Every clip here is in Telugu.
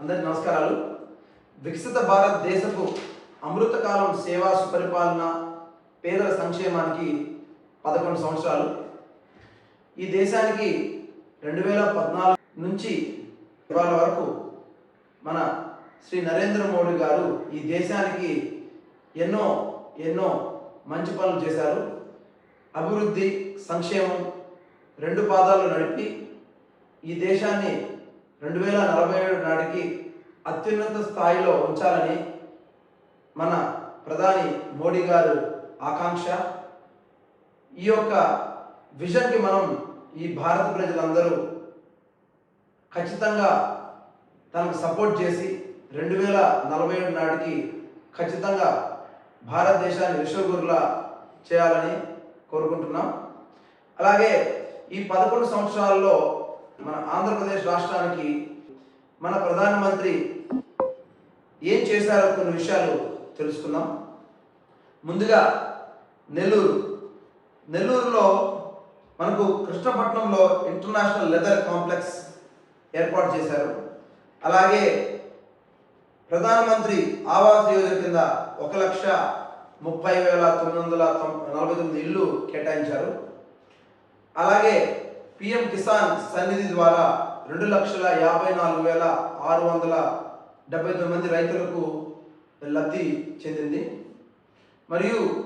అందరికి నమస్కారాలు. వికసిత భారతదేశపు అమృతకాలం సేవా సుపరిపాలన పేదల సంక్షేమానికి పదకొండు సంవత్సరాలు. ఈ దేశానికి రెండు వేల పద్నాలుగు నుంచి ఇవాళ వరకు మన శ్రీ నరేంద్ర మోడీ గారు ఈ దేశానికి ఎన్నో ఎన్నో మంచి పనులు చేశారు. అభివృద్ధి సంక్షేమం రెండు పాదాలు నడిపి ఈ దేశాన్ని రెండు వేల నలభై ఏడు నాటికి అత్యున్నత స్థాయిలో ఉంచాలని మన ప్రధాని మోడీ గారు ఆకాంక్ష. ఈ యొక్క విజన్కి మనం ఈ భారత ప్రజలందరూ ఖచ్చితంగా తనకు సపోర్ట్ చేసి రెండు వేల నలభై ఏడు నాటికి ఖచ్చితంగా భారతదేశాన్ని విశ్వగురులా చేయాలని కోరుకుంటున్నాం. అలాగే ఈ పదకొండు సంవత్సరాల్లో మన ఆంధ్రప్రదేశ్ రాష్ట్రానికి మన ప్రధానమంత్రి ఏం చేశారో కొన్ని విషయాలు తెలుసుకుందాం. ముందుగా నెల్లూరు. నెల్లూరులో మనకు కృష్ణపట్నంలో ఇంటర్నేషనల్ లెదర్ కాంప్లెక్స్ ఏర్పాటు చేశారు. అలాగే ప్రధానమంత్రి ఆవాస్ యోజన కింద ఒక లక్ష ముప్పై వేల తొమ్మిది వందల తొం- నలభై తొమ్మిది ఇల్లు కేటాయించారు. అలాగే పిఎం కిసాన్ సన్నిధి ద్వారా రెండు లక్షల యాభై నాలుగు వేల ఆరు వందల డెబ్బై తొమ్మిది మంది రైతులకు లబ్ధి చెందింది. మరియు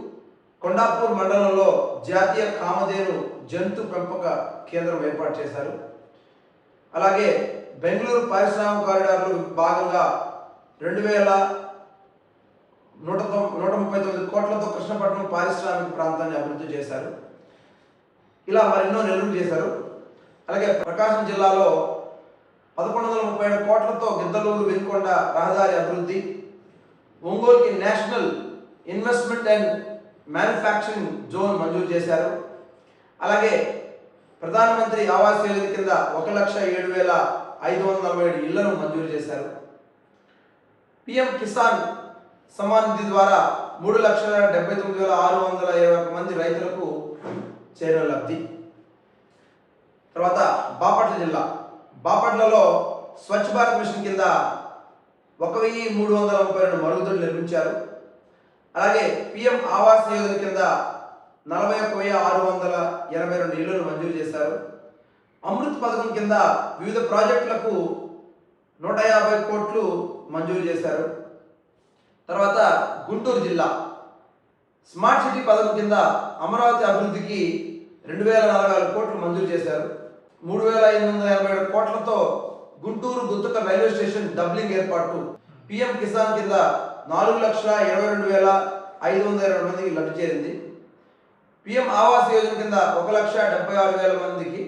కొండాపూర్ మండలంలో జాతీయ కామధేను జంతు పెంపక కేంద్రం ఏర్పాటు చేశారు. అలాగే బెంగళూరు పారిశ్రామిక కారిడార్లో భాగంగా రెండు వేల నూట తొం- నూట ముప్పై తొమ్మిది కోట్లతో కృష్ణపట్నం పారిశ్రామిక ప్రాంతాన్ని అభివృద్ధి చేశారు. ఇలా మరెన్నో నెల్లూరు చేశారు. అలాగే ప్రకాశం జిల్లాలో పదకొండు వందల ముప్పై ఏడు కోట్లతో గిద్దలూరు వెనుకొండ రహదారి అభివృద్ధి ఒంగోలుకి national investment and manufacturing zone మంజూరు చేశారు. అలాగే ప్రధానమంత్రి ఆవాస్ యోజన కింద ఒక లక్ష ఏడు వేల ఐదు వందల నలభై ఏడు ఇళ్ళను మంజూరు చేశారు. పిఎం కిసాన్ సమాన్ నిధి ద్వారా మూడు లక్షల డెబ్బై తొమ్మిది వేల ఆరు వందల ఇరవై ఒక మంది రైతులకు చేరిన లబ్ధి. తర్వాత బాపట్ల జిల్లా. బాపట్లలో స్వచ్ఛ భారత్ మిషన్ కింద ఒక వెయ్యి మూడు వందల ముప్పై రెండు మరుగుదొడ్లు నిర్మించారు. అలాగే పిఎం ఆవాస్ యోజన కింద నలభై ఒక్క వెయ్యి ఆరు వందల ఎనభై రెండు ఇళ్ళను మంజూరు చేశారు. అమృత్ పథకం కింద వివిధ ప్రాజెక్టులకు నూట యాభై కోట్లు మంజూరు చేశారు. తర్వాత గుంటూరు జిల్లా. స్మార్ట్ సిటీ పథకం కింద అమరావతి అభివృద్ధికి రెండు వేల నలభై ఆరు కోట్లు మంజూరు చేశారు. మూడు వేల ఐదు వందల ఎనభై ఏడు కోట్లతో గుంటూరు గుత్తక రైల్వే స్టేషన్ డబ్లింగ్ ఏర్పాటు. పిఎం కిసాన్ కింద నాలుగు లక్షల ఇరవై రెండు వేల ఐదు వందల ఇరవై మందికి లబ్ధి చేరింది. పిఎం ఆవాస్ యోజన కింద ఒక లక్ష డెబ్బై ఆరు వేల మందికి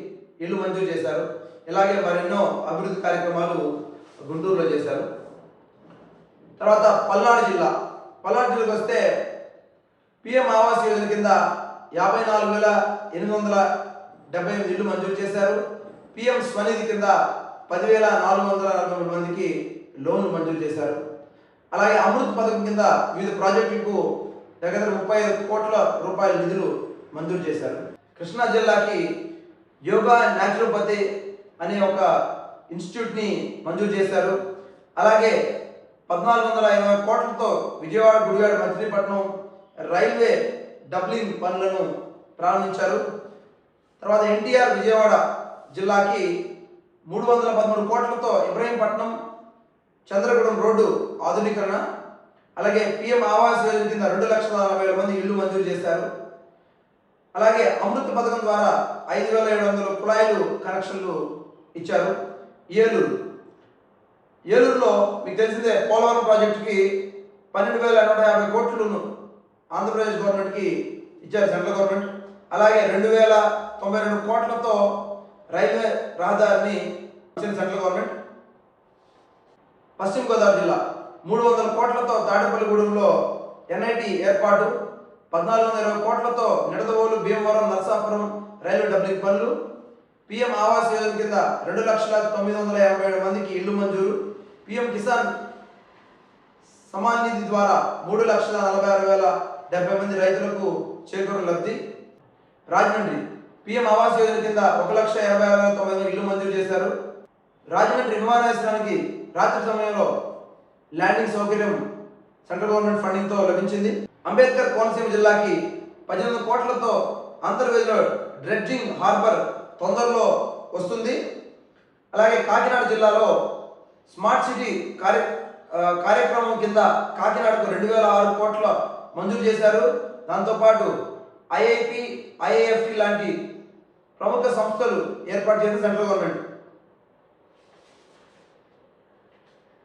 ఇల్లు మంజూరు చేశారు. ఇలాగే మరెన్నో అభివృద్ధి కార్యక్రమాలు గుంటూరులో చేశారు. తర్వాత పల్నాడు జిల్లా. పల్నాడు జిల్లాకు వస్తే పిఎం ఆవాస్ యోజన కింద యాభై నాలుగు వేల ఎనిమిది వందల డెబ్బై ఎనిమిది ఇల్లు మంజూరు చేశారు. పిఎం స్వనిధి కింద పదివేల నాలుగు వందల నలభై మూడు మందికి లోన్లు మంజూరు చేశారు. అలాగే అమృత్ పథకం కింద వివిధ ప్రాజెక్టులకు దగ్గర దగ్గర ముప్పై ఐదు కోట్ల రూపాయల నిధులు మంజూరు చేశారు. కృష్ణా జిల్లాకి యోగా న్యాచురోపతి అనే ఒక ఇన్స్టిట్యూట్ని మంజూరు చేశారు. అలాగే పద్నాలుగు వందల ఇరవై కోట్లతో విజయవాడ గుడివాడ మచిలీపట్నం రైల్వే డబ్లింగ్ పనులను ప్రారంభించారు. తర్వాత ఎన్టీఆర్ విజయవాడ జిల్లాకి మూడు వందల పదమూడు కోట్లతో ఇబ్రహీంపట్నం చంద్రగూడెం రోడ్డు ఆధునీకరణ అలాగే పిఎం ఆవాస్ యోజన కింద రెండు లక్షల నలభై వేల మంది ఇల్లు మంజూరు చేశారు. అలాగే అమృత్ పథకం ద్వారా ఐదు వేల ఏడు వందల కుళాయిలు కనెక్షన్లు ఇచ్చారు. ఏలూరు. ఏలూరులో మీకు తెలిసిందే పోలవరం ప్రాజెక్టుకి పన్నెండు వేల నూట యాభై కోట్లను ఆంధ్రప్రదేశ్ గవర్నమెంట్కి ఇచ్చారు సెంట్రల్ గవర్నమెంట్. అలాగే రెండు వేల తొంభై రెండు కోట్లతో రైల్వే రహదారిని ఇచ్చిన సెంట్రల్ గవర్నమెంట్. పశ్చిమ గోదావరి జిల్లా మూడు వందల కోట్లతో తాడేపల్లిగూడెంలో ఎన్ఐటి ఏర్పాటు పద్నాలుగు వందల ఇరవై కోట్లతో నిడదవోలు భీమవరం నరసాపురం రైల్వే డబ్లింగ్ పనులు పిఎం ఆవాస్ యోజన కింద రెండు లక్షల తొమ్మిది వందల యాభై ఏడు మందికి ఇల్లు మంజూరు పిఎం కిసాన్ సమాన్ నిధి ద్వారా మూడు లక్షల నలభై ఆరు వేల డెబ్బై మంది రైతులకు చేకూరు లబ్ధి. రాజమండ్రి పిఎం ఆవాస్ యోజన కింద ఒక లక్ష ఎనభై ఆరు వేల తొంభై మంది ఇల్లు మంజూరు చేశారు. రాజమండ్రి విమానాశ్రయానికి రాత్రి సమయంలో ల్యాండింగ్ సౌకర్యం సెంట్రల్ గవర్నమెంట్ ఫండింగ్తో లభించింది. అంబేద్కర్ కోనసీమ జిల్లాకి పద్దెనిమిది కోట్లతో అంతర్వేదిలో డ్రెడ్జింగ్ హార్బర్ తొందరలో వస్తుంది. అలాగే కాకినాడ జిల్లాలో స్మార్ట్ సిటీ కార్య కార్యక్రమం కింద కాకినాడకు రెండు వేల ఆరు కోట్ల మంజూరు చేశారు. దాంతోపాటు ఐఐపి ఐఐఎఫ్టి లాంటి ప్రముఖ సంస్థలు ఏర్పాటు చేసిన సెంట్రల్ గవర్నమెంట్.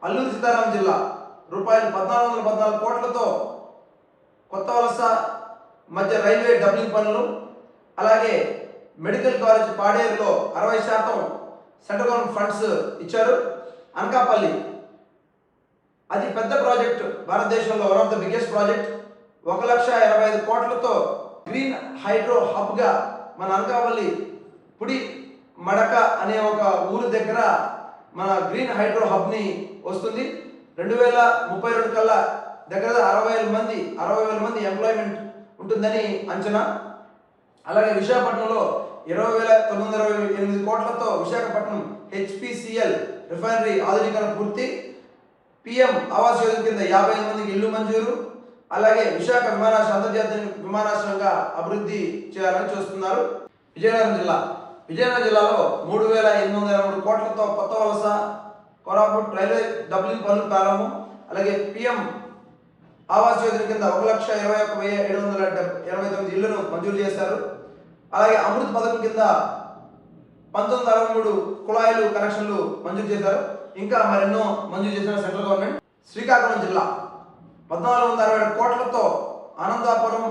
అల్లూరు సీతారాం జిల్లా రూపాయలు పద్నాలుగు వందల పద్నాలుగు కోట్లతో కొత్త వలస మధ్య రైల్వే డబ్లింగ్ పనులు అలాగే మెడికల్ కాలేజ్ పాడేరులో అరవై శాతం సెంట్రల్ గవర్నమెంట్ ఫండ్స్ ఇచ్చారు. అనకాపల్లి అది పెద్ద ప్రాజెక్ట్. భారతదేశంలో one of the biggest project ఒక లక్ష ఇరవై ఐదు కోట్లతో గ్రీన్ హైడ్రో హబ్గా మన అనకాపల్లి పుడి మడక అనే ఒక ఊరు దగ్గర మన గ్రీన్ హైడ్రో హబ్ని వస్తుంది. రెండు వేల ముప్పై రెండు కల్లా దగ్గర అరవై వేల మంది అరవై వేల మంది ఎంప్లాయ్మెంట్ ఉంటుందని అంచనా. అలాగే విశాఖపట్నంలో ఇరవై వేల తొమ్మిది వందల ఇరవై ఎనిమిది కోట్లతో విశాఖపట్నం హెచ్పిసిఎల్ రిఫైనరీ ఆధునీకరణ పూర్తి. పిఎం ఆవాస్ యోజన కింద యాభై ఐదు మందికి ఇల్లు మంజూరు. అలాగే విశాఖ విమానాశ్రయం అంతర్జాతీయ విమానాశ్రయంగా అభివృద్ధి చేయాలని చూస్తున్నారు. విజయనగరం జిల్లా. విజయనగరం జిల్లాలో మూడు వేల ఎనిమిది వందల ఇరవై మూడు కోట్లతో కొత్త వలస కోరాపుట్ రైల్వే డబ్లింగ్ పనులు ప్రారంభం. అలాగే పిఎం ఆవాస్ యోజన కింద ఒక లక్ష ఇరవై ఒక వెయ్యి ఏడు వందల ఇరవై తొమ్మిది ఇళ్ళను మంజూరు చేశారు. అలాగే అమృత్ పథకం కింద పంతొమ్మిది అరవై మూడు కుళాయిలు కనెక్షన్లు మంజూరు చేశారు. ఇంకా మరెన్నో మంజూరు చేసిన సెంట్రల్ గవర్నమెంట్? శ్రీకాకుళం జిల్లా. పద్నాలుగు వందల అరవై ఏడు కోట్లతో అనంతాపురం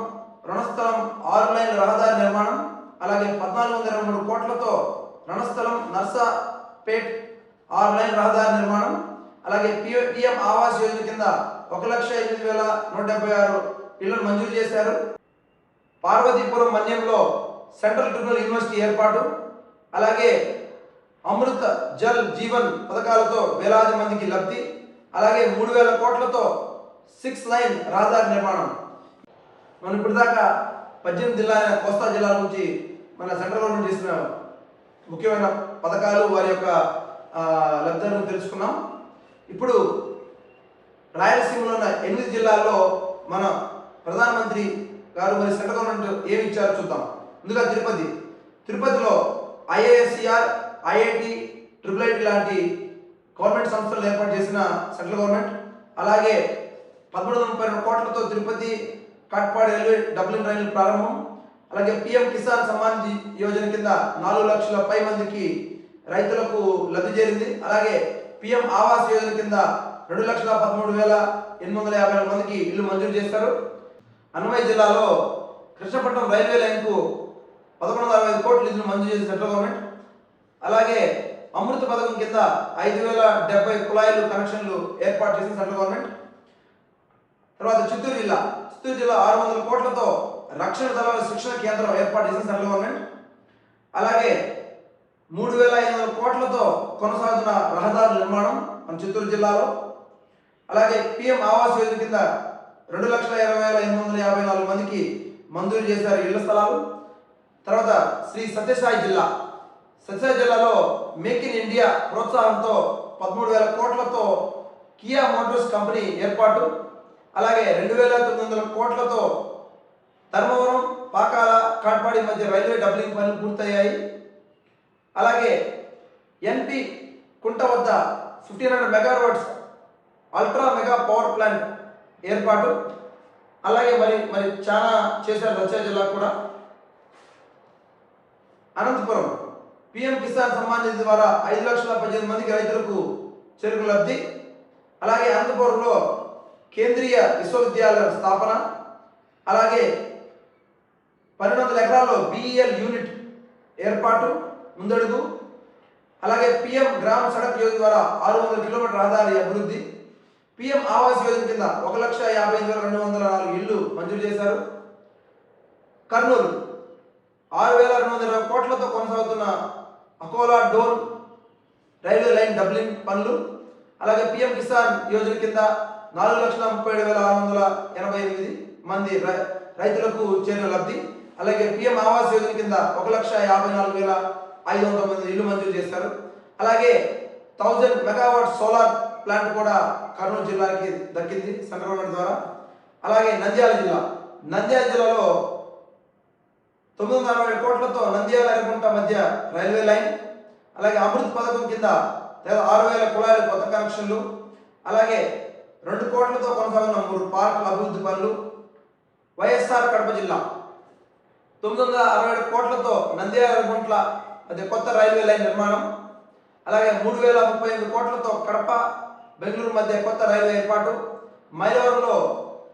రణస్థలం ఆరు లైన్ల రహదారి నిర్మాణం అలాగే పద్నాలుగు వందల ఇరవై మూడు కోట్లతో రణస్థలం నర్సాపేట్ ఆరు లైన్ రహదారి నిర్మాణం అలాగే పిఎం ఆవాస్ యోజన కింద ఒక లక్ష ఎనిమిది వేల నూట డెబ్బై ఆరు ఇళ్ళను మంజూరు చేశారు. పార్వతీపురం మన్యంలో సెంట్రల్ ట్రిబ్యునల్ యూనివర్సిటీ ఏర్పాటు అలాగే అమృత జల్ జీవన్ పథకాలతో వేలాది మందికి లబ్ధి అలాగే మూడు వేల కోట్లతో సిక్స్ లైన్ రహదారి నిర్మాణం. మనం ఇప్పటిదాకా పద్దెనిమిది జిల్లా కోస్తా జిల్లాల నుంచి మన సెంట్రల్ గవర్నమెంట్ చేసిన ముఖ్యమైన పథకాలు వారి యొక్క లబ్ధను తెలుసుకున్నాం. ఇప్పుడు రాయలసీమలో ఉన్న ఎనిమిది జిల్లాల్లో మన ప్రధానమంత్రి గారు మరి సెంట్రల్ గవర్నమెంట్ ఏమి ఇచ్చారో చూద్దాం. ముందుగా తిరుపతి. తిరుపతిలో ఐఏఎస్సిఆర్ ఐఐటి ట్రిపుల్ ఐటి లాంటి గవర్నమెంట్ సంస్థలు ఏర్పాటు చేసిన సెంట్రల్ గవర్నమెంట్ అలాగే పదమూడు వందల ముప్పై రెండు కోట్లతో తిరుపతి కాట్పాడి రైల్వే డబ్లింగ్ రైలు ప్రారంభం అలాగే పిఎం కిసాన్ సమ్మాన్ యోజన కింద నాలుగు లక్షల పై మందికి రైతులకు లబ్ధి చేరింది. అలాగే పిఎం ఆవాస్ యోజన కింద రెండు లక్షల పదమూడు వేల ఎనిమిది వందల యాభై మందికి ఇల్లు మంజూరు చేశారు. అన్నమయ్య జిల్లాలో కృష్ణపట్నం రైల్వే లైన్కు పదకొండు వందల అరవై ఐదు కోట్ల నిధులు మంజూరు చేసిన సెంట్రల్ గవర్నమెంట్. అలాగే అమృత పథకం కింద ఐదు వేల డెబ్బై కుళాయిలు కనెక్షన్లు ఏర్పాటు చేసిన సెంట్రల్ గవర్నమెంట్. తర్వాత చిత్తూరు జిల్లా. చిత్తూరు జిల్లా ఆరు వందల కోట్లతో రక్షణ దళాల శిక్షణ కేంద్రం ఏర్పాటు చేసిన సెంట్రల్ గవర్నమెంట్. అలాగే మూడు వేల ఐదు వందల కోట్లతో కొనసాగుతున్న రహదారుల నిర్మాణం మన చిత్తూరు జిల్లాలో. అలాగే పిఎం ఆవాస్ యోజన కింద రెండు లక్షల ఇరవై వేల ఎనిమిది వందల యాభై నాలుగు మందికి మంజూరు చేశారు ఇళ్ళ స్థలాలు. తర్వాత శ్రీ సత్యసాయి జిల్లా. సత్యసాయి జిల్లాలో మేక్ ఇన్ ఇండియా ప్రోత్సాహంతో పదమూడు వేల కోట్లతో కియా మోటార్స్ కంపెనీ ఏర్పాటు అలాగే రెండు వేల తొమ్మిది వందల కోట్లతో ధర్మవరం పాకాల కాట్పాడి మధ్య రైల్వే డబ్లింగ్ పనులు పూర్తయ్యాయి. అలాగే ఎన్పి కుంట వద్ద fifteen hundred megawatts ultra mega power plant ఏర్పాటు అలాగే మరి మరి చాలా చేశారు రచ్చా జిల్లా కూడా. అనంతపురం పిఎం కిసాన్ సమ్మాన్ నిధి ద్వారా ఐదు లక్షల పద్దెనిమిది మందికి రైతులకు చెరుకు లబ్ధి. అలాగే అనంతపురంలో కేంద్రీయ విశ్వవిద్యాలయం స్థాపన. అలాగే పన్నెండు వందల ఎకరాల్లో బిఈఎల్ యూనిట్ ఏర్పాటు ముందడుగు. అలాగే పిఎం గ్రామ సడక్ యోజన ద్వారా ఆరు వందల కిలోమీటర్ రహదారి అభివృద్ధి. పిఎం ఆవాస్ యోజన కింద ఒక లక్ష యాభై ఐదు వేల రెండు వందల నాలుగు ఇళ్ళు మంజూరు చేశారు. కర్నూలు ఆరు వేల రెండు వందల ఇరవై కోట్లతో కొనసాగుతున్న Akola Dhone railway line doubling పనులు అలాగే పిఎం కిసాన్ యోజన కింద నాలుగు లక్షల ముప్పై ఏడు వేల ఆరు వందల ఎనభై ఎనిమిది మంది రై- రైతులకు చేరిన లబ్ధి అలాగే పిఎం ఆవాస్ యోజన కింద ఒక లక్ష యాభై నాలుగు వేల ఐదు వందల మంది ఇల్లు మంజూరు చేశారు. అలాగే థౌజండ్ మెగావాట్ సోలార్ ప్లాంట్ కూడా కర్నూలు జిల్లాకి దక్కింది సెంట్రల్ గవర్నమెంట్ ద్వారా. అలాగే నంద్యాల జిల్లా నంద్యాల జిల్లాలో తొమ్మిది వందల అరవై కోట్లతో నంద్యాల ఎర్రగుంట మధ్య రైల్వే లైన్ అలాగే అమృత్ పథకం కింద ఆరు వేల కులాల కొత్త కనెక్షన్లు అలాగే రెండు కోట్లతో కొనసాగుతున్న మూడు పార్కుల అభివృద్ధి పనులు వైఎస్ఆర్ కడప జిల్లా. తొమ్మిది వందల అరవై ఏడు కోట్లతో నంద్యాల ఎర్రగుంట్ల మధ్య కొత్త రైల్వే లైన్ నిర్మాణం అలాగే మూడు వేల ముప్పై ఎనిమిది కోట్లతో కడప బెంగళూరు మధ్య కొత్త రైల్వే ఏర్పాటు మైలవరంలో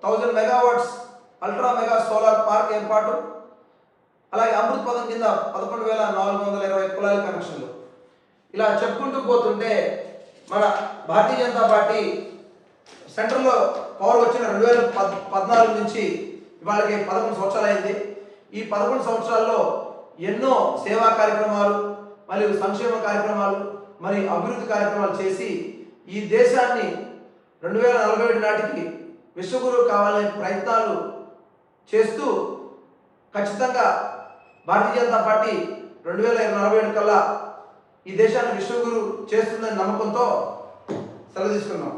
thousand megawatts ultra mega solar park ఏర్పాటు అలాగే అమృత్ పథకం కింద పదకొండు వేల నాలుగు వందల ఇరవై కులాల కనెక్షన్లు. ఇలా చెప్పుకుంటూ పోతుంటే మన భారతీయ జనతా పార్టీ సెంట్రల్లో పవర్ వచ్చిన రెండు వేల పద్ పద్నాలుగు నుంచి ఇవాళకి పదకొండు సంవత్సరాలు అయింది ఈ పదకొండు సంవత్సరాల్లో ఎన్నో సేవా కార్యక్రమాలు మరియు సంక్షేమ కార్యక్రమాలు మరి అభివృద్ధి కార్యక్రమాలు చేసి ఈ దేశాన్ని రెండు వేల నలభై ఏడు నాటికి విశ్వగురు కావాలనే ప్రయత్నాలు చేస్తూ ఖచ్చితంగా భారతీయ జనతా పార్టీ రెండు వేల నలభై ఏడు కల్లా ఈ దేశాన్ని విశ్వగురు చేస్తుందని నమ్మకంతో సెలవు తీసుకున్నాం.